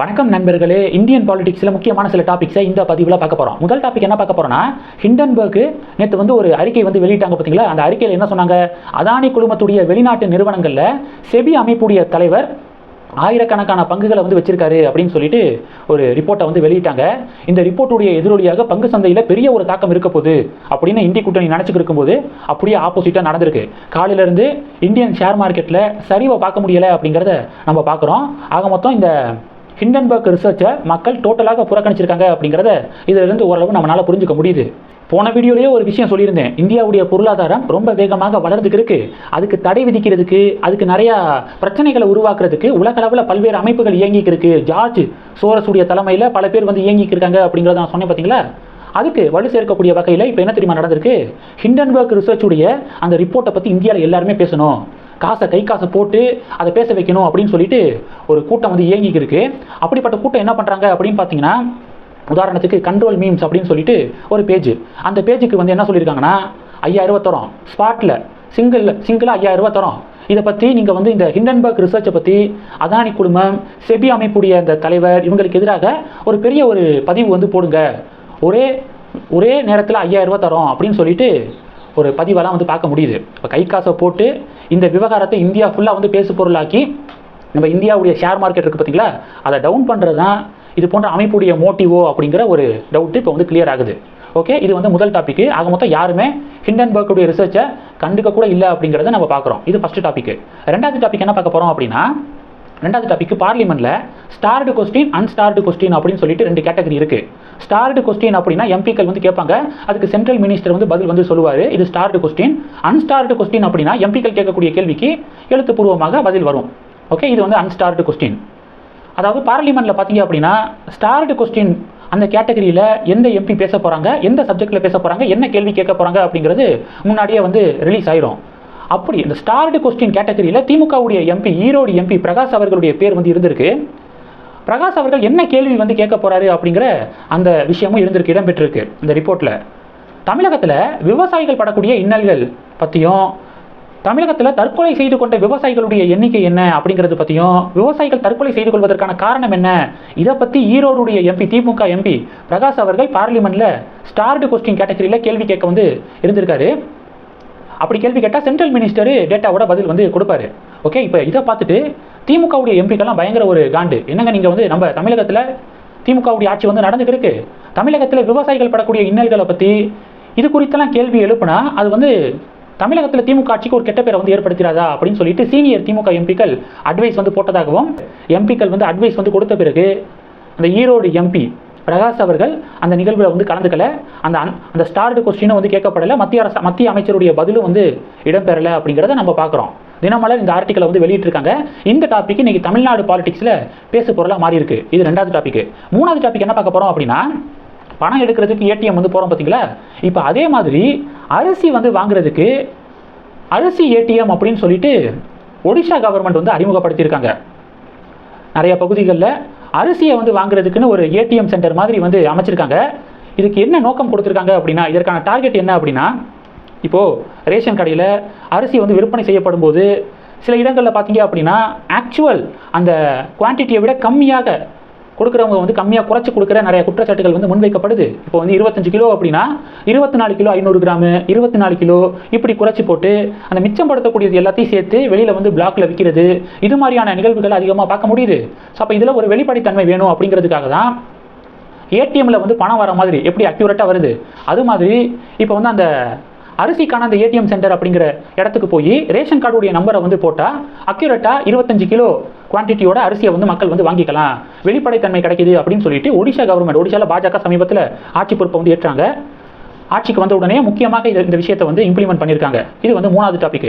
வணக்கம் நண்பர்களே. இந்தியன் பாலிடிக்ஸில் முக்கியமான சில டாபிக்ஸை இந்த பதிவில் பார்க்க போகிறோம் முதல் டாபிக் என்ன பார்க்க போகிறோம்னா ஹிண்டன்பர்க்கு நேற்று வந்து ஒரு அறிக்கை வந்து வெளியிட்டாங்க பார்த்தீங்களா அந்த அறிக்கையில் என்ன சொன்னாங்க? அதானி குழுமத்துடைய வெளிநாட்டு நிறுவனங்களில் செபி அமைப்புடைய தலைவர் ஆயிரக்கணக்கான பங்குகளை வந்து வச்சிருக்காரு அப்படின்னு சொல்லிட்டு ஒரு ரிப்போர்ட்டை வந்து வெளியிட்டாங்க. இந்த ரிப்போர்ட்டுடைய எதிரொலியாக பங்கு சந்தையில் பெரிய ஒரு தாக்கம் இருக்க போகுது அப்படின்னு இந்திய கூட்டணி நினச்சிட்டு இருக்கும்போது அப்படியே ஆப்போசிட்டாக நடந்திருக்கு. காலையிலேருந்து இந்தியன் ஷேர் மார்க்கெட்டில் சரிவை பார்க்க முடியலை அப்படிங்கிறத நம்ம பார்க்குறோம். ஆக மொத்தம் இந்த ஹிண்டன்பர்க் ரிசர்ச்சை மக்கள் டோட்டலாக புறக்கணிச்சிருக்காங்க அப்படிங்கிறத இதிலிருந்து ஓரளவு நம்மளால் புரிஞ்சுக்க முடியுது. போன வீடியோலேயே ஒரு விஷயம் சொல்லியிருந்தேன். இந்தியாவுடைய பொருளாதாரம் ரொம்ப வேகமாக வளர்ந்துக்கு இருக்கு. அதுக்கு தடை விதிக்கிறதுக்கு அதுக்கு நிறையா பிரச்சனைகளை உருவாக்குறதுக்கு உலகளவில் பல்வேறு அமைப்புகள் இயங்கிக்கு இருக்கு. ஜார்ஜ் சோரஸுடைய தலைமையில் பல பேர் வந்து இயங்கிக்கு இருக்காங்க அப்படிங்கிறத நான் சொன்னேன் பார்த்தீங்களா அதுக்கு வலு சேர்க்கக்கூடிய வகையில் இப்போ என்ன தெரியுமா நடந்திருக்கு? ஹிண்டன்பர்க் ரிசர்ச்சுடைய அந்த ரிப்போர்ட்டை பற்றி இந்தியாவில் எல்லாருமே பேசணும். காசை கை காசை போட்டு அதை பேச வைக்கணும் அப்படின்னு சொல்லிட்டு ஒரு கூட்டம் வந்து இயங்கிக்கு இருக்கு. அப்படிப்பட்ட கூட்டம் என்ன பண்ணுறாங்க அப்படின்னு பார்த்தீங்கன்னா உதாரணத்துக்கு கண்ட்ரோல் மீம்ஸ் அப்படின்னு சொல்லிட்டு ஒரு பேஜ் அந்த பேஜுக்கு வந்து என்ன சொல்லியிருக்காங்கன்னா ஐயாயிரரூவா தரோம். ஸ்பாட்டில் சிங்கிள் சிங்கிளாக ஐயாயிரம் ரூபா தரோம். இதை பற்றி நீங்கள் வந்து இந்த ஹிண்டன்பர்க் ரிசர்ச்சை பற்றி அதானி குழுமம் செபி அமைப்புடைய அந்த தலைவர் இவங்களுக்கு எதிராக ஒரு பெரிய ஒரு பதிவு வந்து போடுங்க. ஒரே ஒரே நேரத்தில் ஐயாயிரம் ரூபா தரோம் அப்படின்னு சொல்லிட்டு ஒரு பதிவெல்லாம் வந்து பார்க்க முடியுது. இப்போ கை காசை போட்டு இந்த விவகாரத்தை இந்தியா ஃபுல்லாக வந்து பேசு பொருளாக்கி நம்ம இந்தியாவுடைய ஷேர் மார்க்கெட் இருக்குது பார்த்தீங்களா அதை டவுன் பண்ணுறது தான் இது போன்ற அமைப்புடைய மோட்டிவோ அப்படிங்கிற ஒரு டவுட்டு இப்போ வந்து கிளியர் ஆகுது. ஓகே இது வந்து முதல் டாப்பிக்கு ஆக மொத்தம் யாருமே ஹிண்டன்பர்க்குடைய ரிசர்ச்சை கண்டுக்க கூட இல்லை அப்படிங்கிறத நம்ம பார்க்குறோம். இது ஃபஸ்ட்டு டாப்பிக்கு ரெண்டாவது டாபிக் என்ன பார்க்க போகிறோம் அப்படின்னா ரெண்டாவது டாபிக் பார்லிமெண்ட்டில் ஸ்டார்டு கொஸ்டின் அன்ஸ்டார்டு கொஸ்டின் அப்படின்னு சொல்லிட்டு ரெண்டு கேட்டகரி இருக்குது ஸ்டார்டு கொஸ்டின் அப்படின்னா எம்பிக்கள் வந்து கேட்பாங்க. அதுக்கு சென்ட்ரல் மினிஸ்டர் வந்து பதில் வந்து சொல்லுவார். இது ஸ்டார்டு கொஸ்டின் அன்ஸ்டார்டு கொஸ்டின் அப்படின்னா எம்பிக்கள் கேட்கக்கூடிய கேள்விக்கு எழுத்துப்பூர்வமாக பதில் வரும். ஓகே இது வந்து அன்ஸ்டார்டு கொஸ்டின் அதாவது பார்லிமெண்ட்டில் பார்த்தீங்க அப்படின்னா ஸ்டார்டு கொஸ்டின் அந்த கேட்டகரியில் எந்த எம்பி பேச போகிறாங்க எந்த சப்ஜெக்டில் பேச போகிறாங்க என்ன கேள்வி கேட்க போகிறாங்க அப்படிங்கிறது முன்னாடியே வந்து ரிலீஸ் ஆயிரும். அப்படி இந்த ஸ்டார்டு கொஸ்டின் கேட்டகரியில் திமுகவுடைய எம்பி ஈரோடு எம்பி பிரகாஷ் அவர்களுடைய பேர் வந்து இருந்திருக்கு. பிரகாஷ் அவர்கள் என்ன கேள்வி வந்து கேட்க போகிறாரு அப்படிங்கிற அந்த விஷயமும் இருந்திருக்கு இடம்பெற்றிருக்கு இந்த ரிப்போர்ட்டில் தமிழகத்தில் விவசாயிகள் படக்கூடிய இன்னல்கள் பற்றியும் தமிழகத்தில் தற்கொலை செய்து கொண்ட விவசாயிகளுடைய எண்ணிக்கை என்ன அப்படிங்கிறது பற்றியும் விவசாயிகள் தற்கொலை செய்து கொள்வதற்கான காரணம் என்ன? இதை பற்றி ஈரோடுடைய எம்பி திமுக எம்பி பிரகாஷ் அவர்கள் பார்லிமெண்ட்டில் ஸ்டார்டு கொஸ்டின் கேட்டகரியில் கேள்வி கேட்க வந்து இருந்திருக்காரு. அப்படி கேள்வி கேட்டால் சென்ட்ரல் மினிஸ்டர் டேட்டாவோட பதில் வந்து கொடுப்பாரு. ஓகே இப்போ இதை பார்த்துட்டு திமுகவுடைய எம்பிக்கெல்லாம் பயங்கர ஒரு காண்டு. என்னங்க நீங்கள் வந்து நம்ம தமிழகத்தில் திமுகவுடைய ஆட்சி வந்து நடந்துகிட்டு இருக்கு? தமிழகத்தில் விவசாயிகள் படக்கூடிய இன்னல்களை பற்றி இது குறித்தெல்லாம் கேள்வி எழுப்புனா அது வந்து தமிழகத்தில் திமுக ஆட்சிக்கு ஒரு கெட்ட பேரை வந்து ஏற்படுத்திடாதா அப்படின்னு சொல்லிட்டு சீனியர் திமுக எம்பிக்கள் அட்வைஸ் வந்து போட்டதாகவும் எம்பிக்கள் வந்து அட்வைஸ் வந்து கொடுத்த பிறகு அந்த ஈரோடு எம்பி பிரகாஷ் அவர்கள் அந்த நிகழ்வில் வந்து கலந்துக்கல. அந்த அந்த ஸ்டார்டு கொஸ்டினும் வந்து கேட்கப்படலை. மத்திய அரசு மத்திய அமைச்சருடைய பதிலும் வந்து இடம்பெறலை அப்படிங்கிறத நம்ம பார்க்குறோம் தினமலர் இந்த ஆர்டிக்கலை வந்து வெளியிட்டிருக்காங்க. இந்த டாபிக் இன்னைக்கு தமிழ்நாடு பாலிடிக்ஸில் பேசு பொருளாக மாறி இருக்கு இது ரெண்டாவது டாபிக் மூணாவது டாபிக் என்ன பார்க்க போகிறோம் அப்படின்னா பணம் எடுக்கிறதுக்கு ஏடிஎம் வந்து போகிறோம் பார்த்தீங்களா இப்போ அதே மாதிரி அரிசி வந்து வாங்குறதுக்கு அரிசி ஏடிஎம் அப்படின்னு சொல்லிட்டு ஒடிஷா கவர்மெண்ட் வந்து அறிமுகப்படுத்தியிருக்காங்க. நிறைய பகுதிகளில் அரிசியை வந்து வாங்குறதுக்குன்னு ஒரு ஏடிஎம் சென்டர் மாதிரி வந்து அமைச்சிருக்காங்க. இதுக்கு என்ன நோக்கம் கொடுத்துருக்காங்க அப்படின்னா இதற்கான டார்கெட் என்ன அப்படின்னா இப்போது ரேஷன் கடையில் அரிசி வந்து விற்பனை செய்யப்படும் போது சில இடங்களில் பார்த்தீங்க அப்படின்னா ஆக்சுவல் அந்த குவான்டிட்டியை விட கம்மியாக கொடுக்குறவங்க வந்து கம்மியாக குறைச்சி கொடுக்குற நிறைய குற்றச்சாட்டுகள் வந்து முன்வைக்கப்படுது. இப்போ வந்து இருபத்தஞ்சு கிலோ அப்படின்னா இருபத்தி நாலு கிலோ ஐநூறு கிராமு இருபத்தி நாலு கிலோ இப்படி குறைச்சி போட்டு அந்த மிச்சப்படுத்தக்கூடியது எல்லாத்தையும் சேர்த்து வெளியில் வந்து பிளாக்ல விற்கிறது இது மாதிரியான நிகழ்வுகள் அதிகமாக பார்க்க முடியுது. ஸோ அப்போ இதில் ஒரு வெளிப்படைத்தன்மை வேணும் அப்படிங்கிறதுக்காக தான் ஏடிஎம்ல வந்து பணம் வர மாதிரி எப்படி அக்யூரேட்டாக வருது? அது மாதிரி இப்போ வந்து அந்த அரிசிக்கான அந்த ஏடிஎம் சென்டர் அப்படிங்கிற இடத்துக்கு போய் ரேஷன் கார்டுடைய நம்பரை வந்து போட்டால் அக்யூரேட்டாக இருபத்தஞ்சு கிலோ குவான்டிட்டியோட அரிசியை வந்து மக்கள் வந்து வாங்கிக்கலாம். வெளிப்படைத்தன்மை கிடைக்குது அப்படின்னு சொல்லிட்டு ஒடிஷா கவர்மெண்ட் ஒடிஷாவில் பாஜக சமீபத்தில் ஆட்சி பொறுப்பை வந்து ஏற்றாங்க. ஆட்சிக்கு வந்த உடனே முக்கியமாக இந்த விஷயத்தை வந்து இம்ப்ளிமெண்ட் பண்ணியிருக்காங்க. இது வந்து மூணாவது டாபிக்